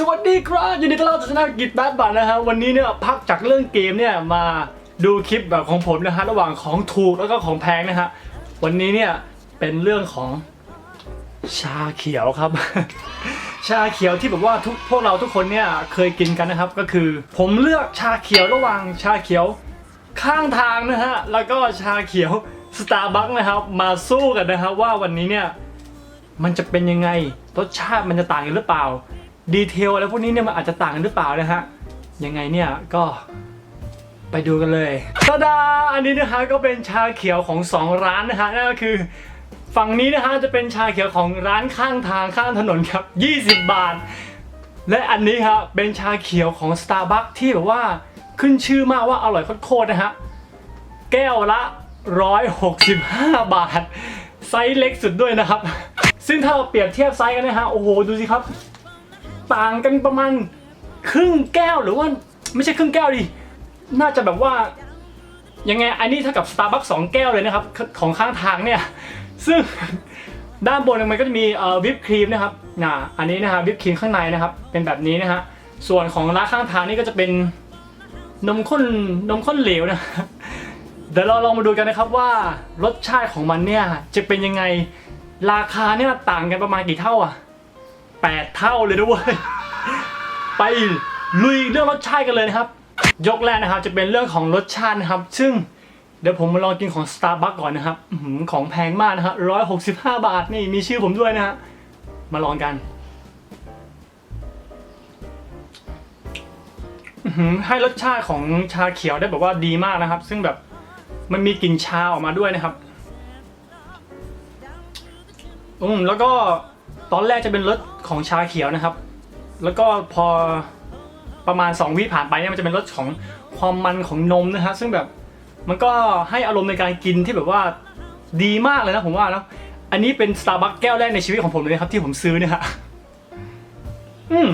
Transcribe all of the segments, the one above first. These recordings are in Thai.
สวัสดีครับยินดีต้อนรับสู่ช่องกิจแบดบัตนะฮะวันนี้เนี่ยพักจากเรื่องเกมเนี่ยมาดูคลิปแบบของผมนะฮะระหว่างของถูกแล้วก็ของแพงนะฮะวันนี้เนี่ยเป็นเรื่องของชาเขียวครับ ชาเขียวที่แบบว่าทุกพวกเราทุกคนเนี่ยเคยกินกันนะครับ ก็คือ ผมเลือกชาเขียวระหว่างชาเขียวข้างทางนะฮะแล้วก็ชาเขียวสตาร์บัคนะครับ มาสู้กันนะครับว่าวันนี้เนี่ยมันจะเป็นยังไงรสชาติมันจะต่างกันหรือเปล่า ดีเทลอะไรพวกนี้เนี่ยมันอาจจะต่างกันหรือเปล่านะฮะยังไงเนี่ยก็ไปดูกันเลยตาดาอันนี้นะฮะก็เป็นชาเขียวของสองร้านนะฮะนั่นก็คือ ฝั่งนี้นะฮะจะเป็นชาเขียวของร้านข้างทางข้างถนนครับ 20 บาท และอันนี้ครับเป็นชาเขียวของ Starbucks ที่แบบว่าขึ้นชื่อมากว่าอร่อยโคตรนะฮะแก้วละ 165 บาท ไซส์เล็กสุดด้วยนะครับ ซึ่งถ้าเราเปรียบเทียบไซส์กันนะฮะโอ้โหดูสิครับ ต่างกันประมาณครึ่งแก้วหรือว่า ไม่ใช่ครึ่งแก้วดิ น่าจะแบบว่า ยังไงอันนี้เท่ากับ Starbucks 2 แก้วเลยนะครับ ของข้างทางเนี่ย ซึ่งด้านบนมันก็จะมีเอ่อวิปครีมนะครับน่ะอันนี้นะฮะวิปครีมข้างในนะครับ เป็นแบบนี้นะฮะ ส่วนของร้านข้างทางนี่ก็จะเป็นนมข้นนมข้นเหลวนะ เดี๋ยวเราลองมาดูกันนะครับว่ารสชาติของมันเนี่ยจะเป็นยังไง ราคาเนี่ยต่างกันประมาณกี่เท่าอะ แปดเท่าเลยด้วย ไปลุยเรื่องรสชาติกันเลยนะครับ ยกแรกนะครับจะเป็นเรื่องของรสชาตินะครับ ซึ่งเดี๋ยวผมมาลองกินของ Starbucks ก่อนนะครับของแพงมากนะครับร้อยหกสิบห้าบาทนี่มีชื่อผมด้วยนะฮะมาลองกันให้รสชาติของชาเขียวได้แบบว่าดีมากนะครับ ซึ่งแบบมันมีกลิ่นชาออกมาด้วยนะครับ อืมแล้วก็ ตอนแรกจะเป็นรสของชาเขียวนะครับ แล้วก็พอประมาณ 2 วิผ่านไปเนี่ยมันจะเป็นรสของความมันของนมนะฮะซึ่งแบบมันก็ให้อารมณ์ในการกินที่แบบว่าดีมากเลยนะผมว่าแล้วอันนี้เป็น Starbucks แก้วแรกในชีวิตของผมเลยนะครับที่ผมซื้อเนี่ยฮะอืม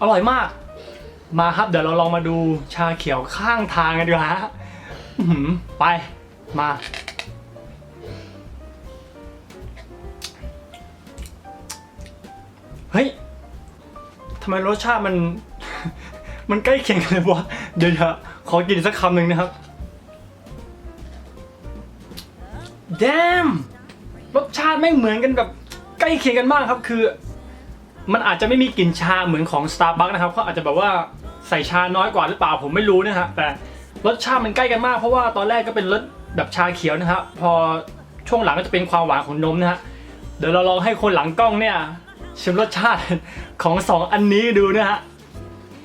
อร่อยมาก มาครับเดี๋ยวเราลองมาดูชาเขียวข้างทางกันดีกว่าฮะไปมา เฮ้ยทำไมรสชาติมัน มันใกล้เคียงกันเลยวะเดี๋ยวๆขอกินสักคำหนึ่งนะครับ damn รสชาติไม่เหมือนกันแบบใกล้เคียงกันมากครับคือ มันอาจจะไม่มีกลิ่นชาเหมือนของ Starbucks นะครับเขาอาจจะแบบว่าใส่ชาน้อยกว่าหรือเปล่าผมไม่รู้นะฮะแต่รสชาติมันใกล้กันมากเพราะว่าตอนแรกก็เป็นรสแบบชาเขียวนะครับพอช่วงหลังก็จะเป็นความหวานของนมนะฮะเดี๋ยวเราลองให้คนหลังกล้องเนี่ย ชิมรสชาติของสองอันนี้ดูนะฮะ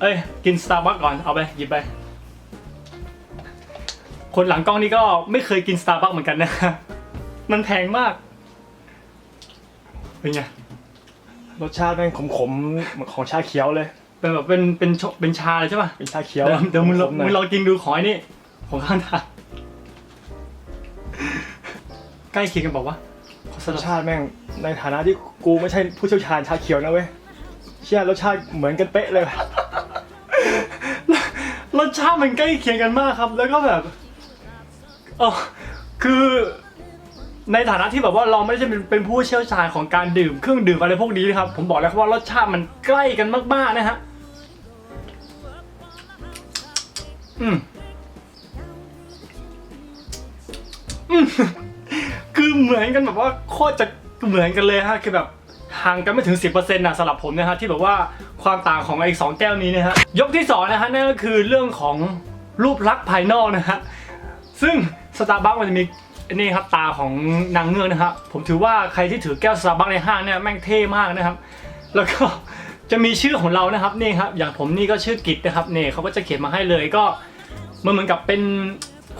เอ้ย กินสตาร์บัคก่อน เอาไป หยิบไป คนหลังกล้องนี่ก็ไม่เคยกินสตาร์บัคเหมือนกันนะ มันแพงมาก เป็นไง รสชาติแม่งขมๆเหมือนของชาเขียวเลย เป็นแบบเป็นเป็นชเป็นชาเลยใช่ป่ะ เป็นชาเขียวเดี๋ยวเดี๋ยวมึงลองขๆหน่มึอยงลองกินดูขอไอ้นี่ ของข้างทางใกล้เคียงกันบอกว่าวะขอ สรลัสชาติแม่งในฐานะที่กูไม่ใช่ผู้เชี่ยวชาญชาเขียวนะเว้ยเชื่อรสชาติเหมือนกันเป๊ะเลย รสชาติมันใกล้เคียงกันมากครับ แล้วก็แบบเออคือในฐานะที่แบบว่าเราไม่ได้เป็นเป็นผู้เชี่ยวชาญของการดื่มเครื่องดื่มอะไรพวกนี้นะครับ ผมบอกแล้วว่ารสชาติมันใกล้กันมากๆนะฮะอืมอืม เหมือนกันแบบว่าโคตรจะเหมือนกันเลยฮะคือแบบห่างกันไม่ถึง 10%นะสำหรับผมนะฮะที่แบบว่าความต่างของไอ้สองแก้วนี้นะฮะยกที่สองนะฮะนั่นก็คือเรื่องของรูปลักษณ์ภายนอกนะฮะซึ่งสตาร์บัคมันจะมีนี่ครับตาของนางเงือกนะครับผมถือว่าใครที่ถือแก้วสตาร์บัคในห้างเนี่ยแม่งเท่มากนะครับ แล้วก็จะมีชื่อของเรานะครับนี่ครับอย่างผมนี่ก็ชื่อกิตนะครับเนี่ยเขาก็จะเขียนมาให้เลยก็มันเหมือนกับเป็น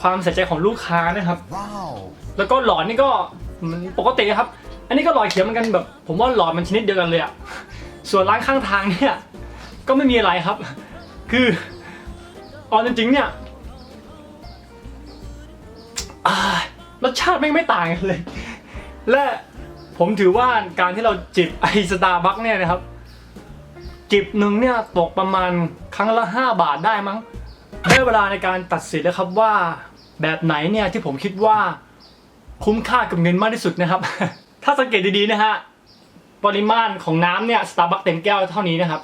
ความใส่ใจของลูกค้านะครับ แล้วก็หลอดนี่ก็มันปกติครับ อันนี้ก็หลอดเขียวเหมือนกันแบบ ผมว่าหลอดมันชนิดเดียวกันเลยอะส่วนร้านข้างทางเนี่ยก็ไม่มีอะไรครับ คือเอาจริงๆเนี่ยอ่ารสชาติไม่งไม่ต่างกันเลย และผมถือว่าการที่เราจิบไอสตาร์บัคเนี่ยนะครับ จิบหนึ่งเนี่ยตกประมาณครั้งละ 5 บาทได้มั้ง ได้เวลาในการตัดสินแล้วครับว่าแบบไหนเนี่ยที่ผมคิดว่าคุ้มค่ากับเงินมากที่สุดนะครับ ถ้าสังเกตดีๆนะฮะปริมาณของน้ำเนี่ยสตาร์บัคเต็มแก้วเท่านี้นะครับ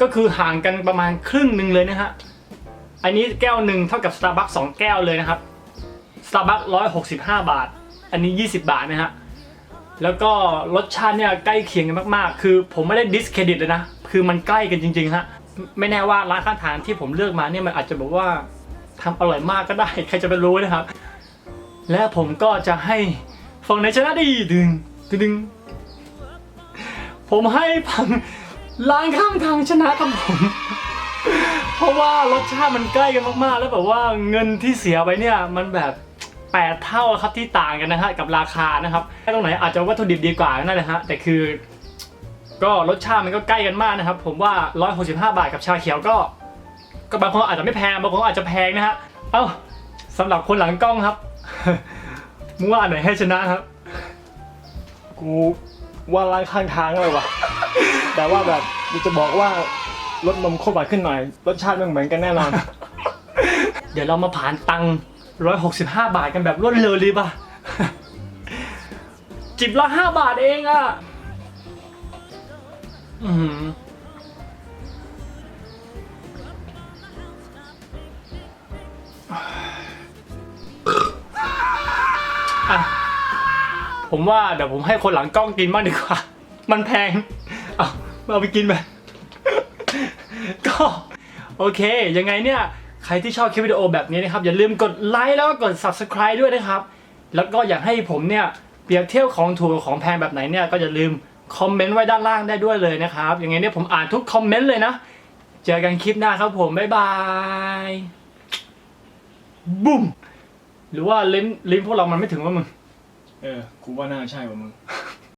ก็คือห่างกันประมาณครึ่งหนึ่งเลยนะฮะอันนี้แก้วหนึ่งเท่ากับสตาร์บัคสองแก้วเลยนะครับสตาร์บัคร้อยหกสิบห้าบาท อันนี้ยี่สิบาทนะฮะแล้วก็รสชาติเนี่ยใกล้เคียงกันมากๆ คือผมไม่ได้ดิสเครดิตเลยนะ คือมันใกล้กันจริงๆฮะ ไม่แน่ว่าร้านข้างทางที่ผมเลือกมาเนี่ยมันอาจจะแบบว่าทำอร่อยมากก็ได้ ใครจะไปรู้นะครับ และผมก็จะให้ฝั่งไหนชนะดีดึงดึงดึง ผมให้ฝั่งร้านข้างทางชนะครับผม เพราะว่ารสชาติมันใกล้กันมากๆ แล้วแบบว่าเงินที่เสียไปเนี่ยมันแบบแปดเท่าครับที่ต่างกันนะฮะกับราคานะครับตรงไหนอาจจะวัตถุดิบดีกว่านั่นแหละฮะแต่คือ ก็รสชาติมันก็ใกล้กันมากนะครับ ผมว่า 165 บาทกับชาเขียวก็ ก็บางคนอาจจะไม่แพงบางคนอาจจะแพงนะฮะเอ้าสำหรับคนหลังกล้องครับมึงว่าอันไหนให้ชนะครับ กูว่าร้านข้างทางเลยวะแต่ว่าแบบกูจะบอกว่ารสนมข้นหวานขึ้นหน่อยรสชาติมันเหมือนกันแน่นอน เดี๋ยวเรามาผ่านตังร้อยหกสิบห้าบาทกันแบบรวดเร็วเลยป่ะ จิบละห้าบาทเองอะ อืมอะผมว่าเดี๋ยวผมให้คนหลังกล้องกินบ้างดีกว่า มันแพง เอาเอาไปกินไป ก็โอเค ยังไงเนี่ย ใครที่ชอบคลิปวิดีโอแบบนี้นะครับ อย่าลืมกดไลค์แล้วก็กด subscribe ด้วยนะครับ แล้วก็อยากให้ผมเนี่ย เปรียบเทียบของถูกกับของแพงแบบไหนเนี่ย ก็อย่าลืม คอมเมนต์ไว้ด้านล่างได้ด้วยเลยนะครับอย่างไงเนี่ยผมอ่านทุกคอมเมนต์เลยนะ เจอกันคลิปหน้าครับผม บ๊ายบายบุ้มหรือว่าลิ้นลิ้นพวกเรามันไม่ถึงว่ามึง เออ กูว่าน่าใช่ว่ะมึง